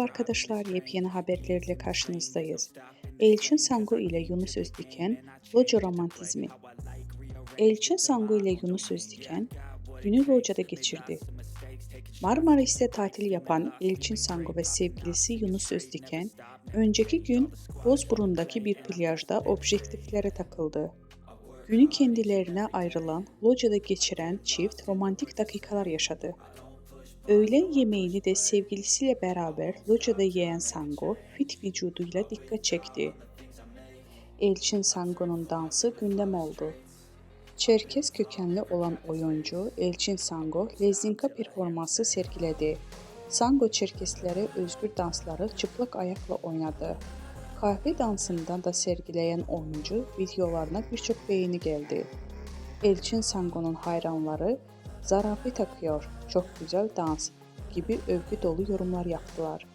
arkadaşlar, yepyeni haberlerle karşınızdayız. Elçin Sango ile Yunus Özdiken, Loca Romantizmi. Elçin Sango ile Yunus Özdiken, günü Loca'da geçirdi. Marmaris'te tatil yapan Elçin Sango ve sevgilisi Yunus Özdiken, önceki gün Bozburun'daki bir plajda objektiflere takıldı. Günü kendilerine ayrılan Loca'da geçiren çift romantik dakikalar yaşadı. Öğlen yemeğini de sevgilisiyle beraber locada yiyen Sango fit vücuduyla dikkat çekti. Elçin Sango'nun dansı gündem oldu. Çerkez kökenli olan oyuncu Elçin Sango lezinka performansı sergiledi. Sango Çerkeslere özgür dansları çıplak ayakla oynadı. Kahve dansından da sergileyen oyuncu videolarına birçok beğeni geldi. Elçin Sango'nun hayranları zarafet akıyor, çok güzel dans gibi övgü dolu yorumlar yaptılar.